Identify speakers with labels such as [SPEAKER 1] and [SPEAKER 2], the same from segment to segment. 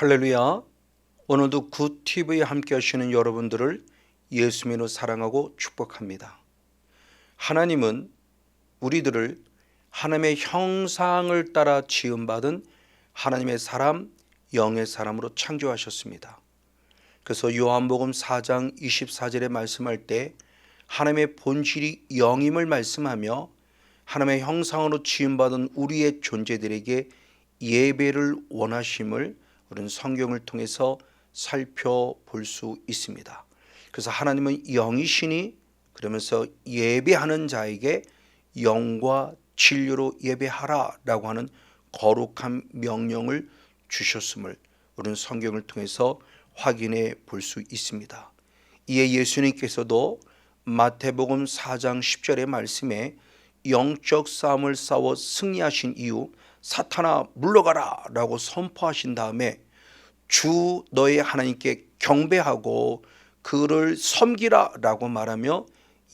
[SPEAKER 1] 할렐루야. 오늘도 굿TV에 함께 하시는 여러분들을 예수님으로 사랑하고 축복합니다. 하나님은 우리들을 하나님의 형상을 따라 지음받은 하나님의 사람, 영의 사람으로 창조하셨습니다. 그래서 요한복음 4장 24절에 말씀할 때 하나님의 본질이 영임을 말씀하며 하나님의 형상으로 지음받은 우리의 존재들에게 예배를 원하심을 우리는 성경을 통해서 살펴볼 수 있습니다. 그래서 하나님은 영이시니 그러면서 예배하는 자에게 영과 진료로 예배하라라고 하는 거룩한 명령을 주셨음을 우리는 성경을 통해서 확인해 볼 수 있습니다. 이에 예수님께서도 마태복음 4장 10절의 말씀에 영적 싸움을 싸워 승리하신 이후 사탄아 물러가라 라고 선포하신 다음에 주 너의 하나님께 경배하고 그를 섬기라 라고 말하며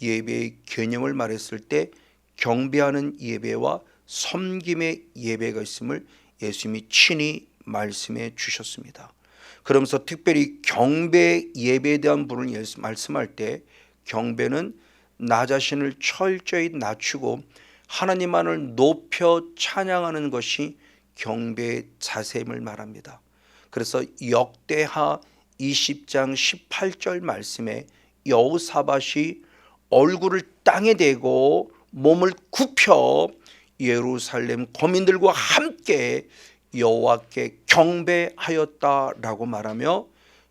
[SPEAKER 1] 예배의 개념을 말했을 때 경배하는 예배와 섬김의 예배가 있음을 예수님이 친히 말씀해 주셨습니다. 그러면서 특별히 경배 예배에 대한 부분을 말씀할 때 경배는 나 자신을 철저히 낮추고 하나님만을 높여 찬양하는 것이 경배의 자세임을 말합니다. 그래서 역대하 20장 18절 말씀에 여호사밧이 얼굴을 땅에 대고 몸을 굽혀 예루살렘 거민들과 함께 여호와께 경배하였다라고 말하며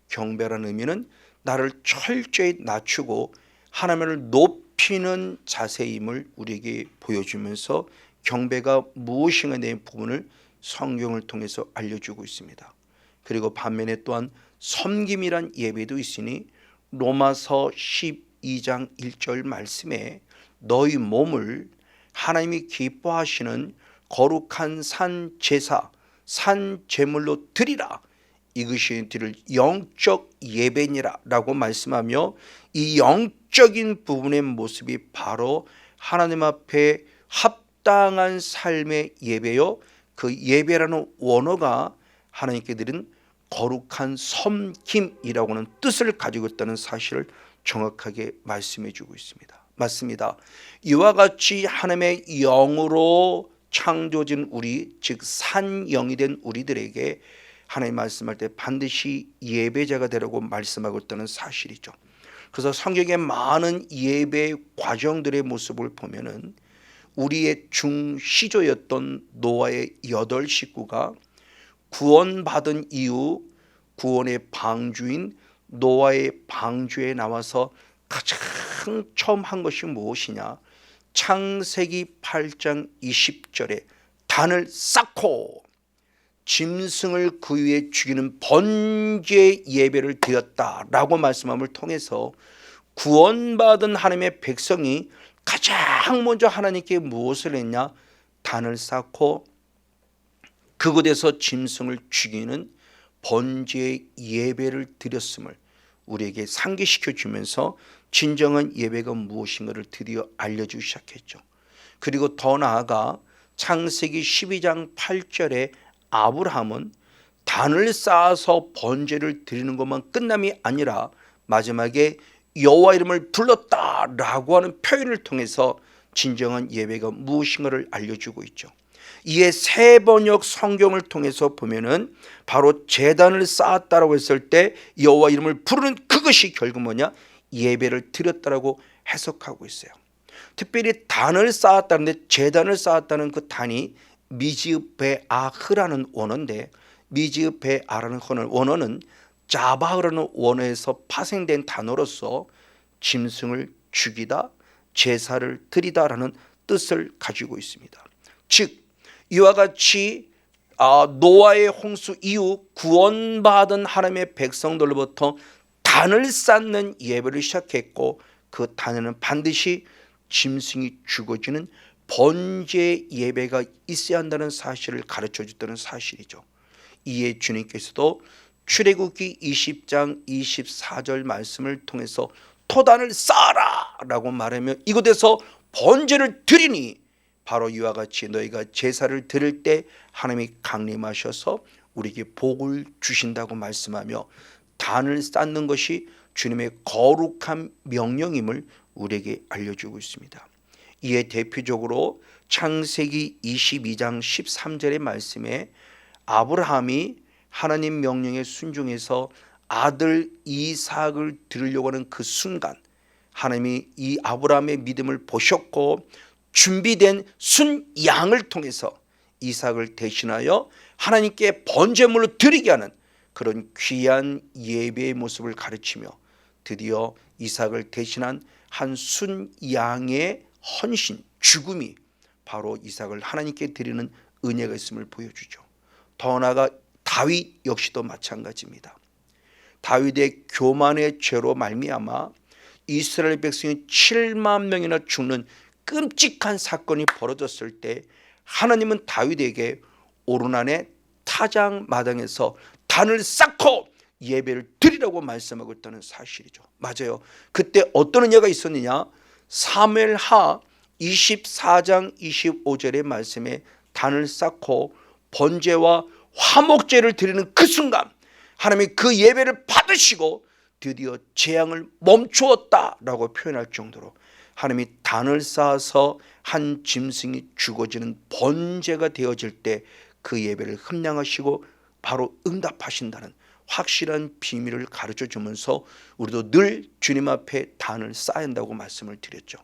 [SPEAKER 1] 경배라는 의미는 나를 철저히 낮추고 하나님을 높 이는 자세임을 우리에게 보여주면서 경배가 무엇인가 내 부분을 성경을 통해서 알려주고 있습니다. 그리고 반면에 또한 섬김이란 예배도 있으니 로마서 12장 1절 말씀에 너희 몸을 하나님이 기뻐하시는 거룩한 산 제사 산 제물로 드리라 이것이 드릴 영적 예배니라라고 말씀하며 이 영적 인 부분의 모습이 바로 하나님 앞에 합당한 삶의 예배요 그 예배라는 원어가 하나님께 드린 거룩한 섬김이라고 하는 뜻을 가지고 있다는 사실을 정확하게 말씀해 주고 있습니다. 맞습니다. 이와 같이 하나님의 영으로 창조진 우리 즉 산영이 된 우리들에게 하나님 말씀할 때 반드시 예배자가 되라고 말씀하고 있다는 사실이죠. 그래서 성경의 많은 예배 과정들의 모습을 보면은 우리의 중시조였던 노아의 여덟 식구가 구원받은 이후 구원의 방주인 노아의 방주에 나와서 가장 처음 한 것이 무엇이냐? 창세기 8장 20절에 단을 쌓고 짐승을 그 위에 죽이는 번제 예배를 드렸다라고 말씀함을 통해서 구원받은 하나님의 백성이 가장 먼저 하나님께 무엇을 했냐? 단을 쌓고 그곳에서 짐승을 죽이는 번제 예배를 드렸음을 우리에게 상기시켜 주면서 진정한 예배가 무엇인가를 드디어 알려주기 시작했죠. 그리고 더 나아가 창세기 12장 8절에 아브라함은 단을 쌓아서 번제를 드리는 것만 끝남이 아니라 마지막에 여호와 이름을 불렀다라고 하는 표현을 통해서 진정한 예배가 무엇인가를 알려주고 있죠. 이에 세 번역 성경을 통해서 보면은 바로 제단을 쌓았다라고 했을 때 여호와 이름을 부르는 그것이 결국 뭐냐 예배를 드렸다라고 해석하고 있어요. 특별히 단을 쌓았다는데 제단을 쌓았다는 그 단이 미지읍베 아흐라는 원어인데 미지읍베 아라는 원어는 자바흐라는 원어에서 파생된 단어로서 짐승을 죽이다 제사를 드리다라는 뜻을 가지고 있습니다. 즉 이와 같이 아, 노아의 홍수 이후 구원받은 하나님의 백성들로부터 단을 쌓는 예배를 시작했고 그 단에는 반드시 짐승이 죽어지는 번제 예배가 있어야 한다는 사실을 가르쳐 줬다는 사실이죠. 이에 주님께서도 출애굽기 20장 24절 말씀을 통해서 토단을 쌓아라라고 말하며 이곳에서 번제를 드리니 바로 이와 같이 너희가 제사를 드릴 때 하나님이 강림하셔서 우리에게 복을 주신다고 말씀하며 단을 쌓는 것이 주님의 거룩한 명령임을 우리에게 알려주고 있습니다. 이에 대표적으로 창세기 22장 13절의 말씀에 아브라함이 하나님 명령에 순종해서 아들 이삭을 드리려고 하는 그 순간 하나님이 이 아브라함의 믿음을 보셨고 준비된 순 양을 통해서 이삭을 대신하여 하나님께 번제물로 드리게 하는 그런 귀한 예배의 모습을 가르치며 드디어 이삭을 대신한 한 순 양의 헌신 죽음이 바로 이삭을 하나님께 드리는 은혜가 있음을 보여주죠. 더 나아가 다윗 역시도 마찬가지입니다. 다윗의 교만의 죄로 말미암아 이스라엘 백성이 7만 명이나 죽는 끔찍한 사건이 벌어졌을 때 하나님은 다윗에게 오르난의 타장 마당에서 단을 쌓고 예배를 드리라고 말씀하고 있다는 사실이죠. 맞아요. 그때 어떤 은혜가 있었느냐? 사무엘하 24장 25절의 말씀에 단을 쌓고 번제와 화목제를 드리는 그 순간 하나님이 그 예배를 받으시고 드디어 재앙을 멈추었다라고 표현할 정도로 하나님이 단을 쌓아서 한 짐승이 죽어지는 번제가 되어질 때 그 예배를 흠량하시고 바로 응답하신다는 확실한 비밀을 가르쳐 주면서 우리도 늘 주님 앞에 단을 쌓아야 한다고 말씀을 드렸죠.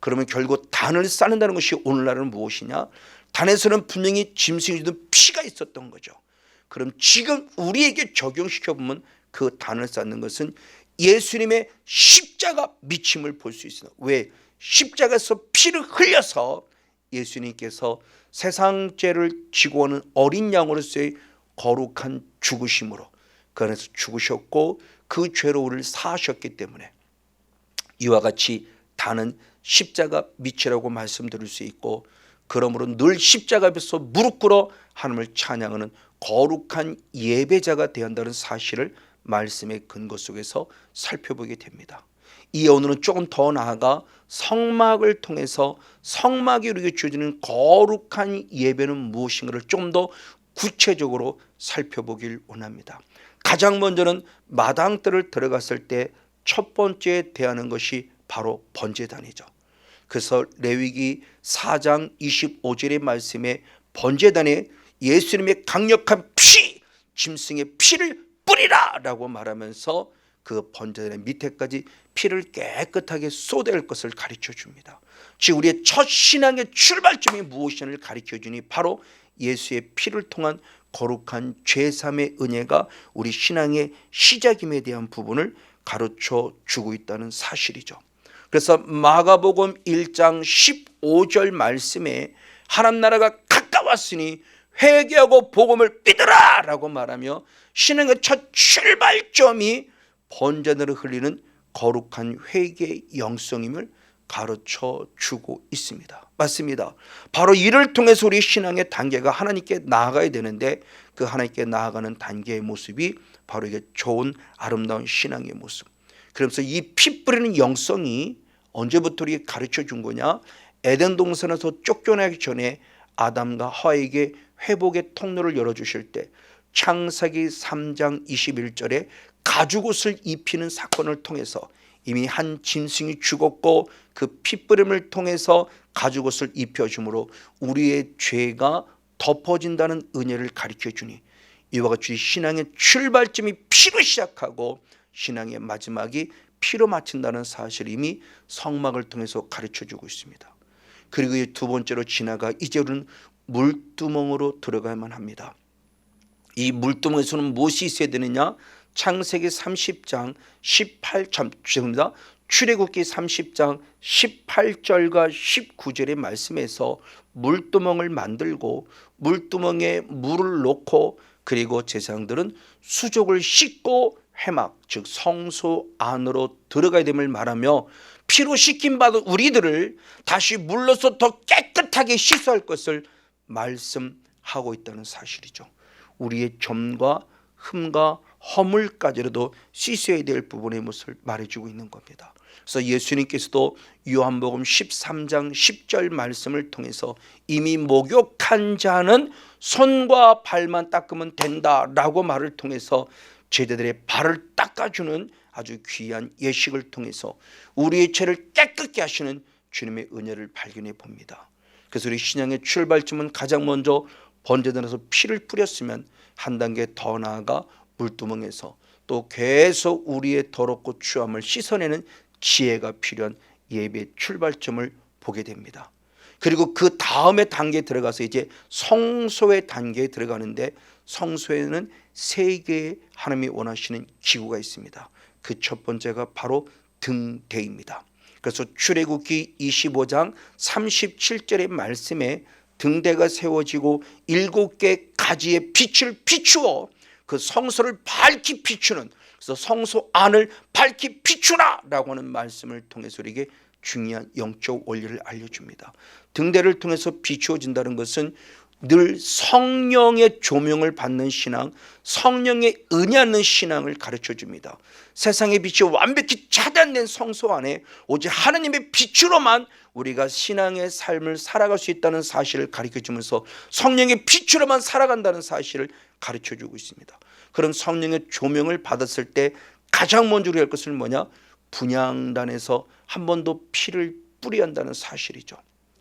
[SPEAKER 1] 그러면 결국 단을 쌓는다는 것이 오늘날은 무엇이냐? 단에서는 분명히 짐승이 든 피가 있었던 거죠. 그럼 지금 우리에게 적용시켜 보면 그 단을 쌓는 것은 예수님의 십자가 미침을 볼 수 있습니다. 왜? 십자가에서 피를 흘려서 예수님께서 세상 죄를 지고 오는 어린 양으로서의 거룩한 죽으심으로 그 안에서 죽으셨고 그 죄로 우리를 사하셨기 때문에 이와 같이 단은 십자가 밑이라고 말씀드릴 수 있고 그러므로 늘 십자가 앞에서 무릎 꿇어 하나님을 찬양하는 거룩한 예배자가 되어야 한다는 사실을 말씀의 근거 속에서 살펴보게 됩니다. 이 오늘은 조금 더 나아가 성막을 통해서 성막이 우리에게 주어지는 거룩한 예배는 무엇인가를 좀 더 구체적으로 살펴보길 원합니다. 가장 먼저는 마당들을 들어갔을 때 첫 번째 대하는 것이 바로 번제단이죠. 그래서 레위기 4장 25절의 말씀에 번제단에 예수님의 강력한 피, 짐승의 피를 뿌리라 라고 말하면서 그 번제단의 밑에까지 피를 깨끗하게 쏟아낼 것을 가르쳐 줍니다. 즉 우리의 첫 신앙의 출발점이 무엇인지를 가르쳐 주니 바로 예수의 피를 통한 거룩한 죄삼의 은혜가 우리 신앙의 시작임에 대한 부분을 가르쳐 주고 있다는 사실이죠. 그래서 마가복음 1장 15절 말씀에 하나님 나라가 가까웠으니 회개하고 복음을 믿으라라고 말하며 신앙의 첫 출발점이 번전으로 흘리는 거룩한 회개의 영성임을 가르쳐 주고 있습니다. 맞습니다. 바로 이를 통해서 우리 신앙의 단계가 하나님께 나아가야 되는데 그 하나님께 나아가는 단계의 모습이 바로 이게 좋은 아름다운 신앙의 모습. 그러면서 이 피 뿌리는 영성이 언제부터 우리에게 가르쳐 준 거냐? 에덴 동산에서 쫓겨나기 전에 아담과 하와에게 회복의 통로를 열어 주실 때 창세기 3장 21절에 가죽옷을 입히는 사건을 통해서 이미 한 짐승이 죽었고 그 피뿌림을 통해서 가죽옷을 입혀줌으로 우리의 죄가 덮어진다는 은혜를 가르쳐 주니 이와 같이 신앙의 출발점이 피로 시작하고 신앙의 마지막이 피로 마친다는 사실 이미 성막을 통해서 가르쳐 주고 있습니다. 그리고 이 두 번째로 지나가 이제 우리는 물두멍으로 들어가야만 합니다. 이 물두멍에서는 무엇이 있어야 되느냐? 창세기 30장 18참 죄송합니다. 출애굽기 30장 18절과 19절의 말씀에서 물두멍을 만들고 물두멍에 물을 넣고 그리고 제사장들은 수족을 씻고 회막 즉 성소 안으로 들어가야 됨을 말하며 피로 씻김 받은 우리들을 다시 물로서 더 깨끗하게 씻어야 할 것을 말씀하고 있다는 사실이죠. 우리의 점과 흠과 허물까지라도 씻어야 될 부분의 모습을 말해주고 있는 겁니다. 그래서 예수님께서도 요한복음 13장 10절 말씀을 통해서 이미 목욕한 자는 손과 발만 닦으면 된다라고 말을 통해서 제자들의 발을 닦아주는 아주 귀한 예식을 통해서 우리의 죄를 깨끗게 하시는 주님의 은혜를 발견해 봅니다. 그래서 우리 신앙의 출발점은 가장 먼저 번제단에서 피를 뿌렸으면 한 단계 더 나아가 물두멍에서 또 계속 우리의 더럽고 추함을 씻어내는 지혜가 필요한 예배의 출발점을 보게 됩니다. 그리고 그 다음에 단계에 들어가서 이제 성소의 단계에 들어가는데 성소에는 세 개의 하나님이 원하시는 기구가 있습니다. 그 첫 번째가 바로 등대입니다. 그래서 출애굽기 25장 37절의 말씀에 등대가 세워지고 일곱 개 가지의 빛을 비추어 그 성소를 밝히 비추는 그래서 성소 안을 밝히 비추라라고 하는 말씀을 통해서 우리에게 중요한 영적 원리를 알려줍니다. 등대를 통해서 비추어진다는 것은 늘 성령의 조명을 받는 신앙, 성령의 은혜하는 신앙을 가르쳐 줍니다. 세상의 빛이 완벽히 차단된 성소 안에 오직 하나님의 빛으로만 우리가 신앙의 삶을 살아갈 수 있다는 사실을 가르쳐 주면서 성령의 빛으로만 살아간다는 사실을 가르쳐 주고 있습니다. 그런 성령의 조명을 받았을 때 가장 먼저 우리가 할 것은 뭐냐? 분양단에서 한 번도 피를 뿌려야 한다는 사실이죠.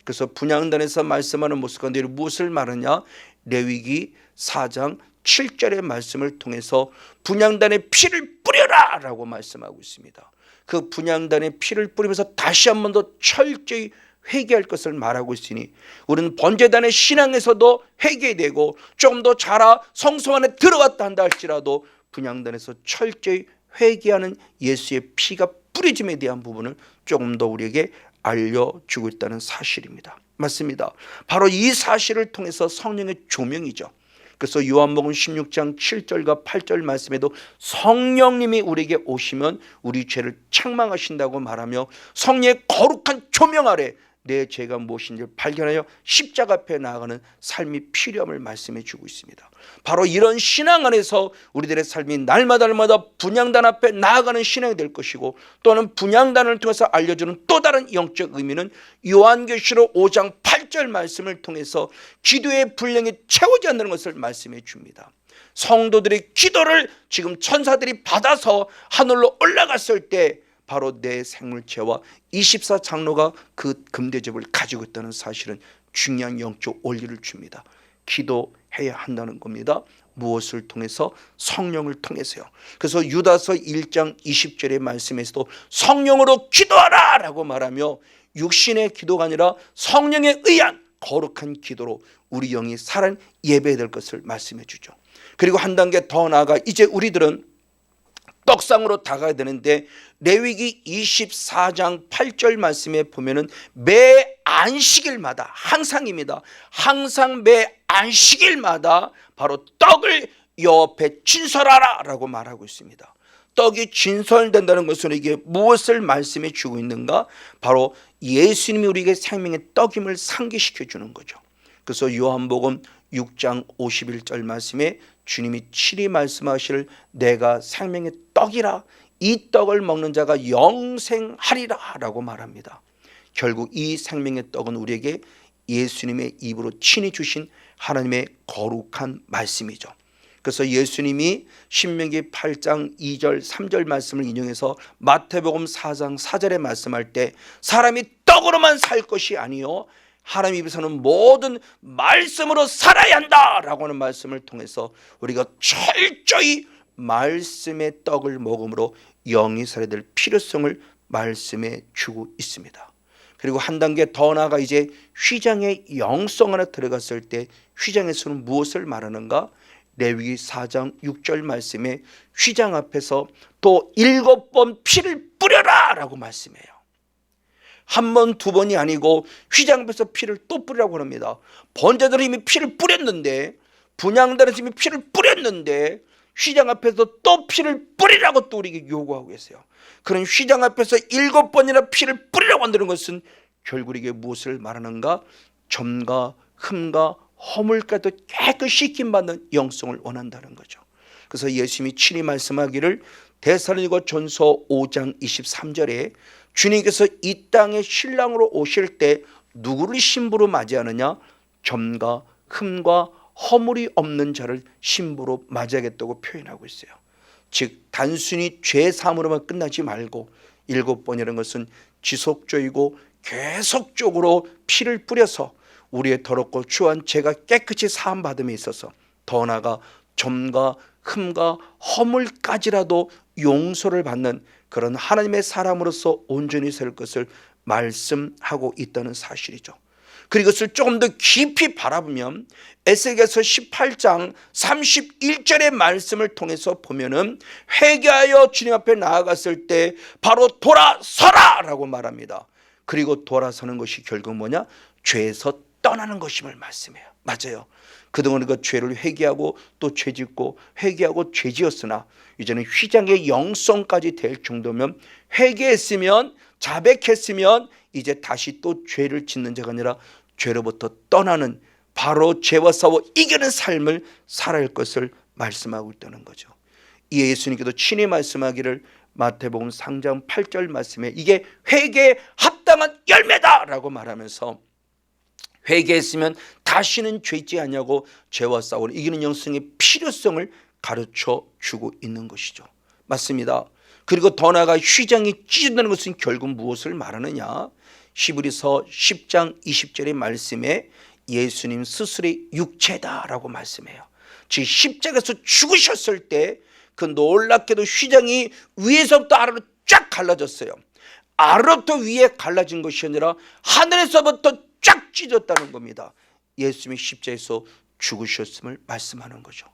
[SPEAKER 1] 그래서 분양단에서 말씀하는 모습 가운데 무엇을 말하냐? 레위기 4장 7절의 말씀을 통해서 분양단에 피를 뿌려라 라고 말씀하고 있습니다. 그 분양단에 피를 뿌리면서 다시 한 번 더 철저히 회개할 것을 말하고 있으니 우리는 번제단의 신앙에서도 회개되고 좀 더 자라 성소 안에 들어갔다 한다 할지라도 분양단에서 철저히 회개하는 예수의 피가 뿌려짐에 대한 부분을 조금 더 우리에게 알려주고 있다는 사실입니다. 맞습니다. 바로 이 사실을 통해서 성령의 조명이죠. 그래서 요한복음 16장 7절과 8절 말씀에도 성령님이 우리에게 오시면 우리 죄를 책망하신다고 말하며 성령의 거룩한 조명 아래 내 죄가 무엇인지를 발견하여 십자가 앞에 나아가는 삶이 필요함을 말씀해 주고 있습니다. 바로 이런 신앙 안에서 우리들의 삶이 날마다 날마다 분양단 앞에 나아가는 신앙이 될 것이고 또는 분양단을 통해서 알려주는 또 다른 영적 의미는 요한계시록 5장 8절 말씀을 통해서 기도의 분량이 채우지 않는 것을 말씀해 줍니다. 성도들의 기도를 지금 천사들이 받아서 하늘로 올라갔을 때 바로 내 생물체와 24 장로가 그 금대접을 가지고 있다는 사실은 중요한 영적 원리를 줍니다. 기도해야 한다는 겁니다. 무엇을 통해서 성령을 통해서요. 그래서 유다서 1장 20절의 말씀에서도 성령으로 기도하라 라고 말하며 육신의 기도가 아니라 성령에 의한 거룩한 기도로 우리 영이 살아 예배해야 될 것을 말씀해 주죠. 그리고 한 단계 더 나아가 이제 우리들은 떡상으로 다가야 되는데 레위기 24장 8절 말씀에 보면은 매 안식일마다 항상입니다. 항상 매 안식일마다 바로 떡을 옆에 진설하라라고 말하고 있습니다. 떡이 진설된다는 것은 이게 무엇을 말씀해 주고 있는가? 바로 예수님이 우리에게 생명의 떡임을 상기시켜 주는 거죠. 그래서 요한복음 6장 51절 말씀에 주님이 칠이 말씀하시를 내가 생명의 떡이라 이 떡을 먹는 자가 영생하리라 라고 말합니다. 결국 이 생명의 떡은 우리에게 예수님의 입으로 친히 주신 하나님의 거룩한 말씀이죠. 그래서 예수님이 신명기 8장 2절 3절 말씀을 인용해서 마태복음 4장 4절에 말씀할 때 사람이 떡으로만 살 것이 아니요 하나님 입에서는 모든 말씀으로 살아야 한다라고 하는 말씀을 통해서 우리가 철저히 말씀의 떡을 먹음으로 영이 살아야 될 필요성을 말씀해 주고 있습니다. 그리고 한 단계 더 나아가 이제 휘장의 영성 안에 들어갔을 때 휘장에서는 무엇을 말하는가? 레위기 4장 6절 말씀에 휘장 앞에서 또 일곱 번 피를 뿌려라 라고 말씀해요. 한 번, 두 번이 아니고 휘장 앞에서 피를 또 뿌리라고 합니다. 번제들은 이미 피를 뿌렸는데 분양단에서 이미 피를 뿌렸는데 휘장 앞에서 또 피를 뿌리라고 또 우리에게 요구하고 계세요. 그런 휘장 앞에서 일곱 번이나 피를 뿌리라고 한다는 것은 결국 이게 무엇을 말하는가? 점과 흠과 허물까지도 깨끗이 씻김 받는 영성을 원한다는 거죠. 그래서 예수님이 친히 말씀하기를 데살로니가 전서 5장 23절에 주님께서 이 땅에 신랑으로 오실 때 누구를 신부로 맞이하느냐 점과 흠과 허물이 없는 자를 신부로 맞이하겠다고 표현하고 있어요. 즉 단순히 죄 사함으로만 끝나지 말고 일곱 번이라는 것은 지속적이고 계속적으로 피를 뿌려서 우리의 더럽고 추한 죄가 깨끗이 사함 받음에 있어서 더 나아가 점과 흠과 허물까지라도 용서를 받는 그런 하나님의 사람으로서 온전히 살 것을 말씀하고 있다는 사실이죠. 그리고 이것을 조금 더 깊이 바라보면 에스겔서 18장 31절의 말씀을 통해서 보면은 회개하여 주님 앞에 나아갔을 때 바로 돌아서라라고 말합니다. 그리고 돌아서는 것이 결국 뭐냐? 죄에서 떠나는 것임을 말씀해요. 맞아요. 그동안 그 죄를 회개하고 또 죄짓고 회개하고 죄지었으나 이제는 휘장의 영성까지 될 정도면 회개했으면 자백했으면 이제 다시 또 죄를 짓는 자가 아니라 죄로부터 떠나는 바로 죄와 싸워 이기는 삶을 살아야 할 것을 말씀하고 있다는 거죠. 이에 예수님께서 친히 말씀하기를 마태복음 상장 8절 말씀에 이게 회개에 합당한 열매다라고 말하면서 회개했으면 다시는 죄지 않냐고 죄와 싸우는 이기는 영성의 필요성을 가르쳐 주고 있는 것이죠. 맞습니다. 그리고 더 나아가 휘장이 찢어진다는 것은 결국 무엇을 말하느냐? 히브리서 10장 20절의 말씀에 예수님 스스로의 육체다라고 말씀해요. 즉 십자가에서 죽으셨을 때 그 놀랍게도 휘장이 위에서부터 아래로 쫙 갈라졌어요. 아래로부터 위에 갈라진 것이 아니라 하늘에서부터 쫙 찢었다는 겁니다. 예수님이 십자에서 죽으셨음을 말씀하는 거죠.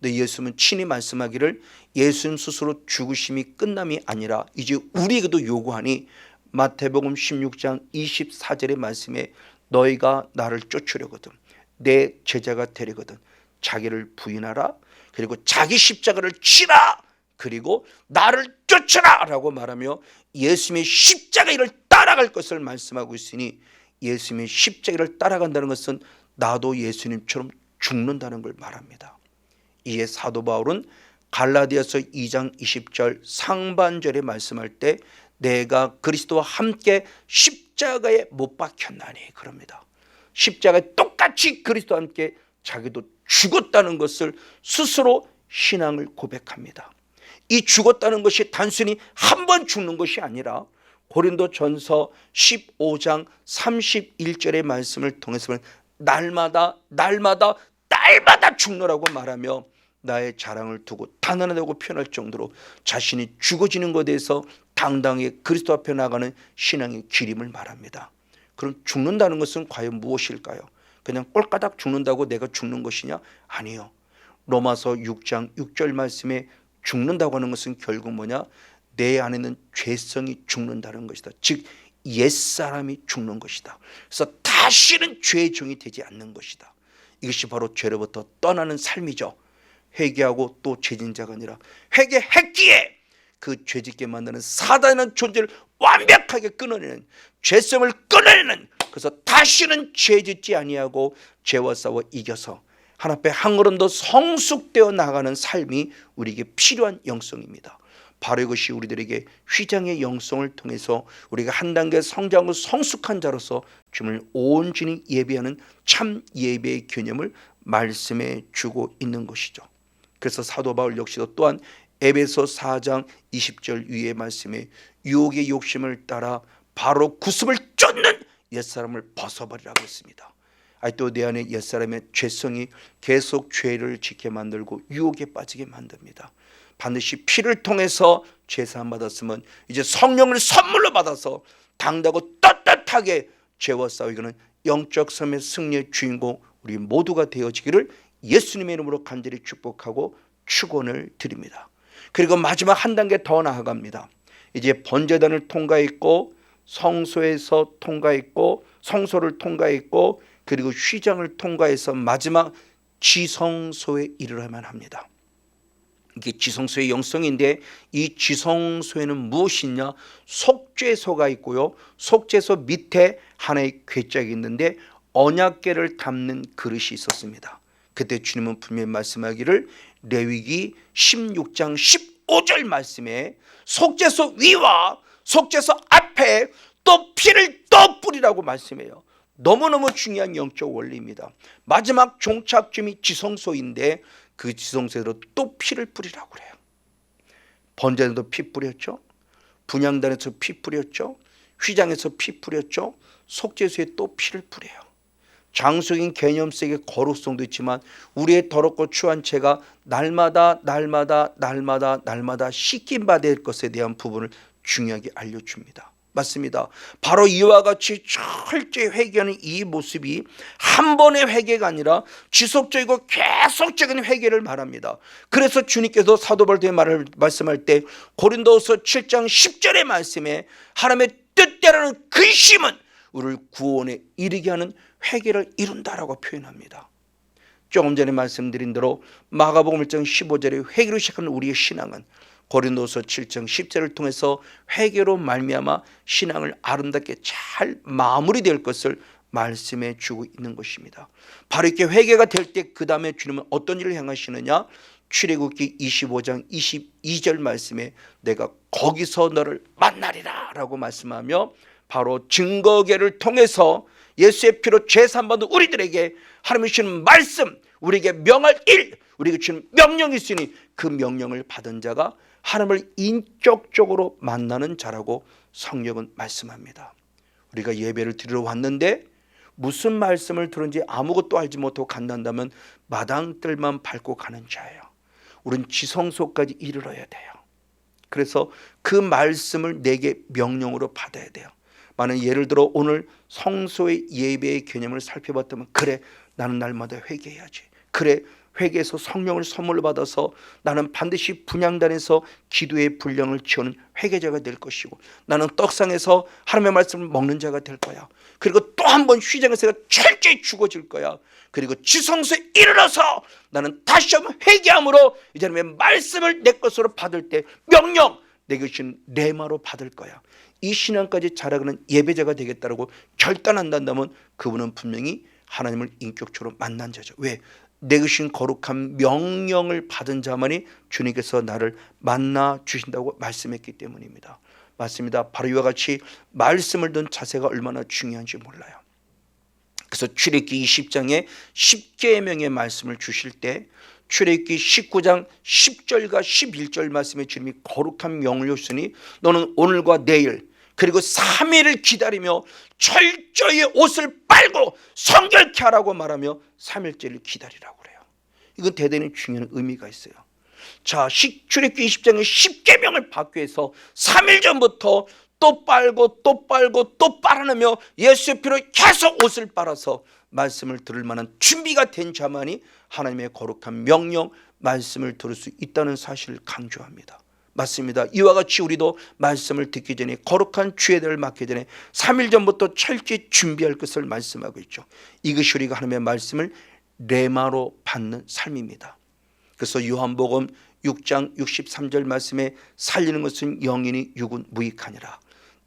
[SPEAKER 1] 근데 예수님은 친히 말씀하기를 예수님 스스로 죽으심이 끝남이 아니라 이제 우리에게도 요구하니 마태복음 16장 24절의 말씀에 너희가 나를 쫓으려거든 내 제자가 되려거든 자기를 부인하라 그리고 자기 십자가를 치라 그리고 나를 쫓으라 라고 말하며 예수님의 십자가를 따라갈 것을 말씀하고 있으니 예수님의 십자가를 따라간다는 것은 나도 예수님처럼 죽는다는 걸 말합니다. 이에 사도 바울은 갈라디아서 2장 20절 상반절에 말씀할 때 내가 그리스도와 함께 십자가에 못 박혔나니 그럽니다. 십자가에 똑같이 그리스도와 함께 자기도 죽었다는 것을 스스로 신앙을 고백합니다. 이 죽었다는 것이 단순히 한 번 죽는 것이 아니라 고린도 전서 15장 31절의 말씀을 통해서 날마다 날마다 날마다 죽노라고 말하며 나의 자랑을 두고 단언하다고 표현할 정도로 자신이 죽어지는 것에 대해서 당당히 그리스도 앞에 나가는 신앙의 기림을 말합니다. 그럼 죽는다는 것은 과연 무엇일까요? 그냥 꼴까닥 죽는다고 내가 죽는 것이냐? 아니요. 로마서 6장 6절 말씀에 죽는다고 하는 것은 결국 뭐냐? 내 안에는 죄성이 죽는다는 것이다. 즉 옛사람이 죽는 것이다. 그래서 다시는 죄의 종이 되지 않는 것이다. 이것이 바로 죄로부터 떠나는 삶이죠. 회개하고 또 죄진 자가 아니라 회개했기에 그 죄짓게 만드는 사단의 존재를 완벽하게 끊어내는 죄성을 끊어내는 그래서 다시는 죄짓지 아니하고 죄와 싸워 이겨서 하나 앞에 한 걸음 더 성숙되어 나가는 삶이 우리에게 필요한 영성입니다. 바로 이것이 우리들에게 휘장의 영성을 통해서 우리가 한 단계 성장하고 성숙한 자로서 주님을 온전히 예배하는 참 예배의 개념을 말씀해 주고 있는 것이죠. 그래서 사도 바울 역시도 또한 에베소 4장 20절 위의 말씀에 유혹의 욕심을 따라 바로 구습을 쫓는 옛사람을 벗어버리라고 했습니다. 아니 또내 안에 옛사람의 죄성이 계속 죄를 짓게 만들고 유혹에 빠지게 만듭니다. 반드시 피를 통해서 죄사함 받았으면 이제 성령을 선물로 받아서 당다고 떳떳하게 죄와 싸우기는 영적 삶의 승리의 주인공 우리 모두가 되어지기를 예수님의 이름으로 간절히 축복하고 축원을 드립니다. 그리고 마지막 한 단계 더 나아갑니다. 이제 번제단을 통과했고 성소에서 통과했고 성소를 통과했고 그리고 휘장을 통과해서 마지막 지성소에 이르러야만 합니다. 이게 지성소의 영성인데 이 지성소에는 무엇이냐? 속죄소가 있고요. 속죄소 밑에 하나의 괴짝이 있는데 언약궤를 담는 그릇이 있었습니다. 그때 주님은 분명히 말씀하기를 레위기 16장 15절 말씀에 속죄소 위와 속죄소 앞에 또 피를 또 뿌리라고 말씀해요. 너무너무 중요한 영적 원리입니다. 마지막 종착점이 지성소인데 그 지성소에도 또 피를 뿌리라고 그래요. 번제에도 피 뿌렸죠. 분양단에서 피 뿌렸죠. 휘장에서 피 뿌렸죠. 속죄소에 또 피를 뿌려요. 장소인 개념 속의 거룩성도 있지만 우리의 더럽고 추한 죄가 날마다 날마다 날마다 날마다 씻김 받을 것에 대한 부분을 중요하게 알려줍니다. 맞습니다. 바로 이와 같이 철저히 회개하는 이 모습이 한 번의 회개가 아니라 지속적이고 계속적인 회개를 말합니다. 그래서 주님께서 사도 바울의 말을 말씀할 때 고린도서 7장 10절의 말씀에 하나님의 뜻대로는 근심은 우리를 구원에 이르게 하는 회개를 이룬다라고 표현합니다. 조금 전에 말씀드린 대로 마가복음 1장 15절에 회개로 시작하는 우리의 신앙은 고린도서 7장 10절을 통해서 회개로 말미암아 신앙을 아름답게 잘 마무리될 것을 말씀해 주고 있는 것입니다. 바로 이렇게 회개가 될 때 그 다음에 주님은 어떤 일을 행하시느냐? 출애굽기 25장 22절 말씀에 내가 거기서 너를 만나리라 라고 말씀하며 바로 증거계를 통해서 예수의 피로 죄산받은 우리들에게 하나님이 주시는 말씀 우리에게 명할 일 우리에게 주는 명령이 있으니 그 명령을 받은 자가 하나님을 인격적으로 만나는 자라고 성령은 말씀합니다. 우리가 예배를 드리러 왔는데 무슨 말씀을 들은지 아무것도 알지 못하고 간다면 마당들만 밟고 가는 자예요. 우린 지성소까지 이르러야 돼요. 그래서 그 말씀을 내게 명령으로 받아야 돼요. 많은 예를 들어 오늘 성소의 예배의 개념을 살펴봤다면 그래 나는 날마다 회개해야지. 그래 회개해서 성령을 선물로 받아서 나는 반드시 분양단에서 기도의 분량을 채우는 회개자가 될 것이고 나는 떡상에서 하나님의 말씀을 먹는 자가 될 거야. 그리고 또 한 번 휘장에서 철저히 죽어질 거야. 그리고 지성소에 이르러서 나는 다시 한번 회개함으로 이제 하나님의 말씀을 내 것으로 받을 때 명령 내 것인 레마로 받을 거야. 이 신앙까지 자라가는 예배자가 되겠다라고 결단한다면 그분은 분명히 하나님을 인격적으로 만난 자죠. 왜? 내 것인 거룩한 명령을 받은 자만이 주님께서 나를 만나 주신다고 말씀했기 때문입니다. 맞습니다. 바로 이와 같이 말씀을 든 자세가 얼마나 중요한지 몰라요. 그래서 출애굽기 20장에 10계명의 말씀을 주실 때 출애굽기 19장 10절과 11절 말씀에 주님이 거룩한 명을 주시니 너는 오늘과 내일 그리고 3일을 기다리며 철저히 옷을 빨고 성결케 하라고 말하며 3일째를 기다리라고 그래요. 이건 대단히 중요한 의미가 있어요. 자, 출애굽기 20장의 10계명을 받기 위해서 3일 전부터 또 빨고 또 빨고 또 빨아내며 예수의 피로 계속 옷을 빨아서 말씀을 들을 만한 준비가 된 자만이 하나님의 거룩한 명령 말씀을 들을 수 있다는 사실을 강조합니다. 맞습니다. 이와 같이 우리도 말씀을 듣기 전에 거룩한 주의들을 맡기 전에 3일 전부터 철저히 준비할 것을 말씀하고 있죠. 이것이 우리가 하나님의 말씀을 레마로 받는 삶입니다. 그래서 요한복음 6장 63절 말씀에 살리는 것은 영이니 육은 무익하니라.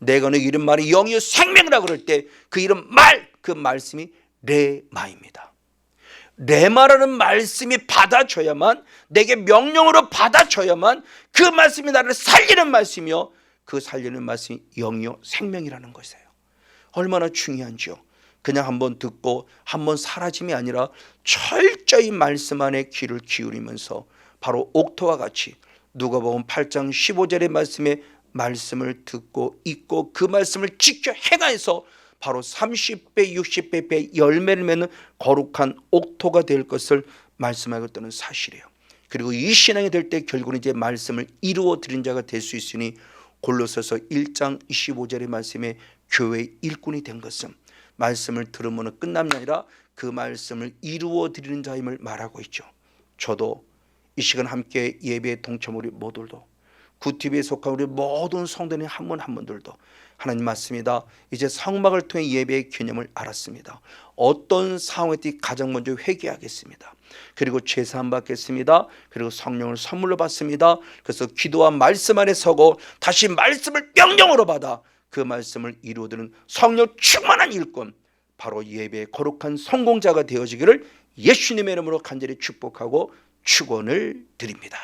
[SPEAKER 1] 내가 너 이름 말이 영이요 생명이라 그럴 때 그 이름 말 그 말씀이 레마입니다. 레마라는 말씀이 받아져야만 내게 명령으로 받아져야만 그 말씀이 나를 살리는 말씀이요 그 살리는 말씀이 영이요 생명이라는 것이에요. 얼마나 중요한지요. 그냥 한번 듣고 한번 사라짐이 아니라 철저히 말씀 안에 귀를 기울이면서 바로 옥토와 같이 누가복음 8장 15절의 말씀에 말씀을 듣고 읽고 그 말씀을 직접 행하여서 바로 30배 60배 배 열매를 맺는 거룩한 옥토가 될 것을 말씀하고 있다는 사실이에요. 그리고 이 신앙이 될 때 결국은 이제 말씀을 이루어 드린 자가 될 수 있으니 골로새서 1장 25절의 말씀에 교회의 일꾼이 된 것은 말씀을 들으면 끝남이 아니라 그 말씀을 이루어 드리는 자임을 말하고 있죠. 저도 이 시간 함께 예배에 동참 우리 모두도 구티비에 속한 우리 모든 성도님 한 분 한 분들도 하나님 맞습니다. 이제 성막을 통해 예배의 개념을 알았습니다. 어떤 상황에 가장 먼저 회개하겠습니다. 그리고 제사함 받겠습니다. 그리고 성령을 선물로 받습니다. 그래서 기도와 말씀 안에 서고 다시 말씀을 명령으로 받아 그 말씀을 이루어드는 성령 충만한 일꾼 바로 예배의 거룩한 성공자가 되어지기를 예수님의 이름으로 간절히 축복하고 축원을 드립니다.